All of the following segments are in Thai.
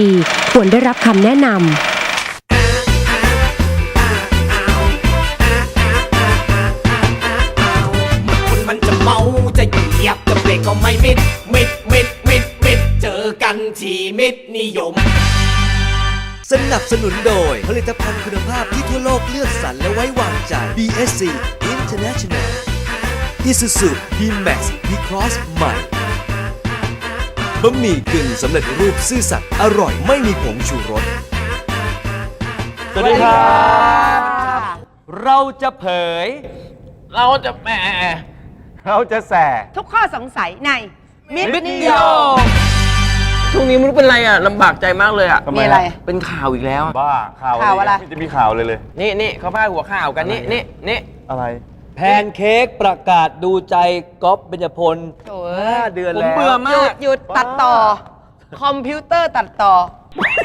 ดีควรได้รับคำแนะนำคนมันจะเมาจะเหยียบจะเบรกก็ไม่มิด มิด มิด มิด มิด เจอกันที่มิดนิยม สนับสนุนโดย ผลิตภัณฑ์คุณภาพที่ทั่วโลกเลือกสรรและไว้วางใจ BSC International Isuzu D-Max V-Cross ใหม่ บะหมี่กึ่งสำเร็จรูปซื่อสัตย์อร่อยไม่มีผงชูรส สวัสดีครับ เราจะเผย เราจะแหมเราจะแสทุกข้อสงสัยในมิตรนิยมช่วงนี้ไม่รู้เป็นไรอะลำบากใจมากเลยอะทำไมมีอะไร เป็นข่าวอีกแล้วบ้าข่าวข่าวอะไรม่จะมีข่าวเลยเลย นี่นี่เขาพาดหัวข่าวกันนี่นี่นี่อะไร แพนเค้กประกาศดูใจก๊อฟเบญจพลโถ่ห้าเดือนผมแล้ว เบื่อหมายุกดหยุดตัดต่อ คอมพิวเตอร์ตัดต่อ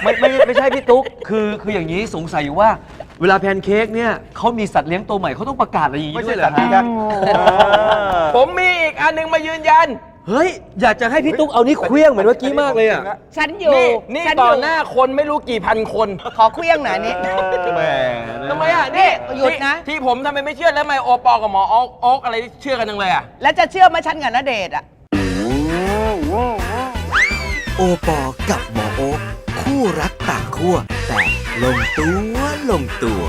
ไม่ไม่ไม่ใช่พี่ตุ๊ก คือคืออย่างนี้สงสัยอยู่ว่า เวลาแพนเค้กเนี่ยเขามีสัตว์เลี้ยงตัวใหม่เขาต้องประกาศอะไรอย่างนี้ไม่ด้ใช่วยเหรสัอตว์ฮะกันผมมีอีกอันหนึงมายืนยัน เฮ้ย อยากจะให้พี่ตุ๊กเอานี่เคลี้ยงเหมือนเมื่อกี้มากเลยอะ ฉันอยู่นี่นี่ฉัต่ออยู่หน้าคนไม่รู้กี่พันคน ขอเคลี้ยงหน่อยนี่แหมทำ ไมอะนี่หยุดนะ ที่ที่ผมทำไมไม่เชื่อแล้วทำไมโอปอกับหมอโอ๊กโอ๊กอะไรเชื่อกันจังเลยอะ แล้วจะเชื่อไหมาฉันกับณเดชน์อะ โอปอกับหมอโอ๊คคู่รักต่างขั้วแต่ลงตัวลงตัว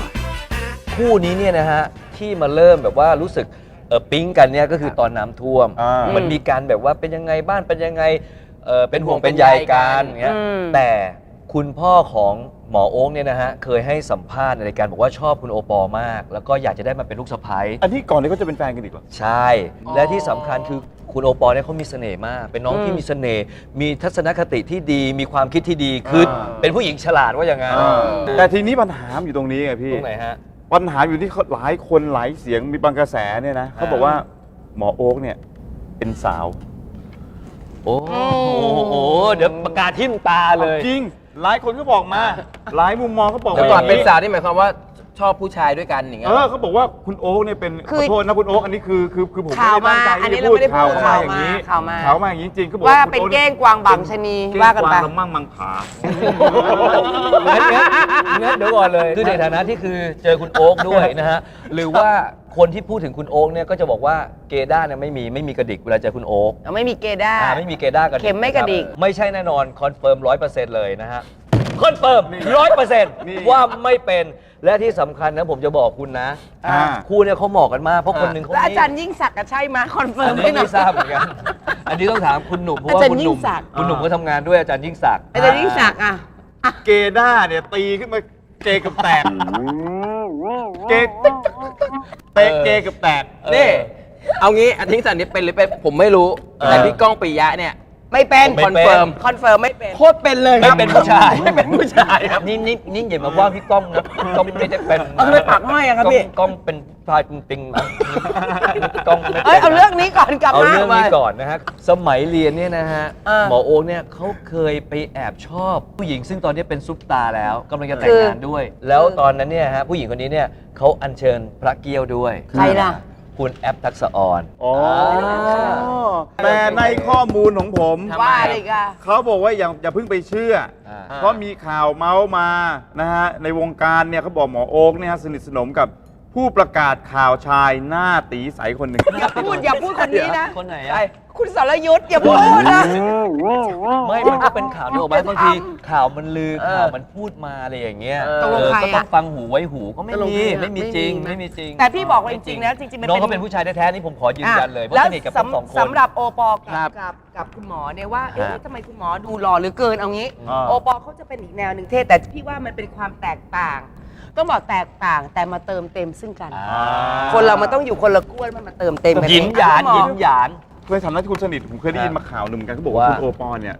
คู่นี้เนี่ยนะฮะที่มาเริ่มแบบว่ารู้สึกเออปิ๊งกันเนี่ยก็คือตอนน้ำท่วม อ่ามันมีการแบบว่าเป็นยังไงบ้านเป็นยังไงเออเป็นห่วงเป็นใยกันอย่างเงี้ยอืมแต่ คุณพ่อของหมอโอ๊กเนี่ยนะฮะเคยให้สัมภาษณ์ในรายการบอกว่าชอบคุณโอปอล์มาก แล้วก็อยากจะได้มาเป็นลูกสะใภ้อันนี้ก่อนนี้ก็จะเป็นแฟนกันอีกเหรอ ใช่ และที่สำคัญคือคุณโอปอล์เนี่ยเขามีเสน่ห์มาก เป็นน้องที่มีเสน่ห์มีทัศนคติที่ดีมีความคิดที่ดีคืออ่าเป็นผู้หญิงฉลาดว่าอย่างนั้นแต่ทีนี้ปัญหามันอยู่ตรงนี้ไงพี่ ตรงไหนฮะ ปัญหาอยู่ที่เขาหลายคนหลายเสียงมีบางกระแสเนี่ยนะเขาบอกว่าหมอโอ๊กเนี่ยเป็นสาวโอ้โหเดี๋ยวประกาศทิ่มตาเลย จริง หลายคนก็บอกมา หลายมุมมองเขาบอกแต่ว่าก่อนย่งเป็นสาวนี่หมายความว่า ชอบผู้ชายด้วยกันอย่างเงี้เอยอเขาบอกว่าคุณโอ๊กเนี่ยเป็นคืขออโทษนะคุณโอ๊กอันนี้คือคือคือผมข่าวไม่ได้ตั้งใจมาอันนี้ที่จะพูดเราไม่ได้ข่าวพูดมาอย่างนี้ข่าวมา ข่าวมาอย่างนี้จริงเขาบอกว่าคุณเป็นโอ๊เก้งกวางบางชะนีเก้งว่ากันกไปวางละมั่งมังผางั้นงั้นงั้นเดี๋ยวก่อนเลยคือในฐานะที่คือเจอคุณโอ๊กด้วยนะฮะ หรือว่าคนที่พูดถึงคุณโอ๊กเนี่ยก็จะบอกว่าเกด้าเนี่ยไม่มีไม่มีกระดิกเวลาเจอคุณโอ๊กเอาไม่มีเกด้า อ่าไม่มีเกด้ากระดิกเข็มไม่กระดิก นคบไม่ใช่แน่นอนคอนเฟิร์มร้อยเปอร์เซ็นต์เลยนะฮะ คอนเฟิร์มร้อยเปอร์เซ็นต์นี่ว่าไม่เป็นและที่สำคัญนะผมจะบอกคุณนะอ่า คู่เนี่ยเขาเหมาะกันมากเพราะคนหนึ่งเขาแล้วอานิ่งจารย์ยิ่งศักดิ์อะใช่ไหมคอนเฟิอัร์มนให้นี้หน่อไม่ยทราบเหมือนกันอันนี้ต้องถามคุณหนุ่มเพราะว่าอาจารย์คุณหนุ่มยิ่งศักดิ์ คุณหนุ่มก็ทำงานด้วยอาจารย์ยิ่งศักดิ์อาจารย์ยิ่งศักดิ์อะเกด้าเนี่ยตีขึ้นมาเกกับแตก เกเตะเกกับแตก นี่ เอางี้อาทิตย์สันนี้เป็นหรือเป็นผมไม่รู้ แต่พี่ก้องปิยะเนี่ย ไม่เป็น คอนเฟิร์มคอนเฟิร์มไม่เป็น โคตรเป็นเลยคไม่รับเป็นผู้ชาย ไม่เป็นผู้ชายครับ นี่นี่นี่อย่ามาว่าพี่ก้องนะก้องไม่ได้เป็นเอาทำไมปากห้อยอะครับพี่ ก้องเป็นพลายปิงปิงนะก้องไม่ป็น เอ้ยเอาเรื่องนี้ก่อนกลับเอามา เรื่องนี้ก่อนนะฮะ สมัยเรียนเนี่ยนะฮะ เออหมอโอ๊คเนี่ยเขาเคยไปแอบชอบ ผู้หญิงซึ่งตอนนี้เป็นซุปตาร์แล้วกำลังจะแต่งงานด้วย แล้วตอนนั้นเนี่ยฮะผู้หญิงคนนี้เนี่ยเขาอัญเชิญพระเกี้ยวด้วยใครล่ะ คุณแอปทักษะออนอ๋อแต่ในข้อมูลของผมทำไมว่าเลยกะเขาบอกว่าอย่าอย่าเพิ่งไปเชื่ออ่าเพราะมีข่าวเมาส์มานะฮะในวงการเนี่ยเขาบอกหมอโอ๊กเนี่ยฮะสนิทสนมกับ ผู้ประกาศข่าวชายหน้าตีใสคนหนึ่ง อย่าพูดอย่าพูดคนนี้นะ คนไหนใช่อะคุณสรยุทธ์อย่าพูดนะ ไม่มันก็เป็นข่าวที่ออกมาอย่าทำบางทีข่าวมันลือเออข่าวมันพูดมาอะไรอย่างเงี้ยเออตกลงใครก็ต้องอะฟังหูไว้หูก็ไม่ตกลงมีใครอะไม่มีจริงไม่ไม่มีมีจริงแต่พี่บอกว่าจริงๆนะจริงๆมันน้องเป็นเขาเป็นผู้ชายแท้ๆนี่ผมขอยืนยันเลยเพราะแล้วสนิทกับทั้งสองคน สำหรับโอปอลครักับบกับกับคุณหมอเนี่ยว่าเอ๊ะฮะทำไมคุณหมอดูหล่อเหรือเกินเอางี้ อ่า โอปอลเขาจะเป็นอีกแนวหนึ่งเท่แต่พี่ว่ามันเป็นความแตกต่าง ต้องบอกแตกต่างแต่มาเติมเต็มซึ่งกันอ่าคนเรามันต้องอยู่คนละขั้วแล้วมันมาเติมเต็มกัหยินหยานคุณหมยิอนหยาน เคยทำหน้าที่คุณสนิทผมเคยได้ยินมาข่าวหนึ่งเหมือนกันเขาบอกว่าว่า คุณโอปอล์เนี่ย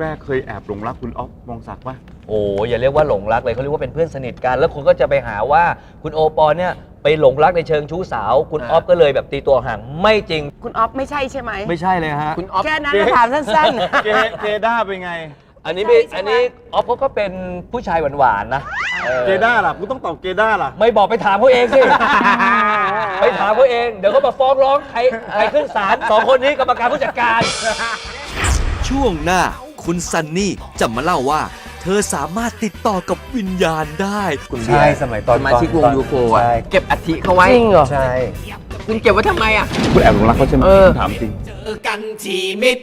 แรก ๆ เคยแอบหลงรักคุณอ๊อฟมองศักดิ์ว่าโอ้อย่าเรียกว่าหลงรักเลยเขาเรียกว่าเป็นเพื่อนสนิทกัน แล้วคนก็จะไปหาว่าคุณโอปอลเนี่ยไปหลงรักในเชิงชู้สาว คุณออฟก็เลยแบบตีตัวห่างไม่จริงคุณออฟไม่ใช่ใช่ไหมไม่ใช่เลยฮะ คุณออฟแค่นั้นนะถามสั้นเกเกด้าเป็นไง อันนี้ไม่ใช่ใช่ไหมอันนี้ออฟเขาก็เป็นผู้ชายหวานๆนะออ เกด้าล่ะกูต้องตอบเกด้าล่ะ ไม่บอกไปถามเขาเองสิ ไปถามเขาเอง เดี๋ยวเขามาฟ้องร้องใครใครขึ้นศาลสองคนนี้กรรมการผู้จัดการ ช่วงหน้าคุณซันนี่จะมาเล่าว่า เธอสามารถติดต่อกับวิญญาณได้ ใช่สมัยตอนสมาชิกวงยูโฟอะใช่เก็บอัฐิเขาไว้ จริงเหรอ ใช่ คุณเก็บไว้ทำไมอะ คุณแอบหลงรักเขาใช่ไหมเออ ถามจริงเจอกันที่มิด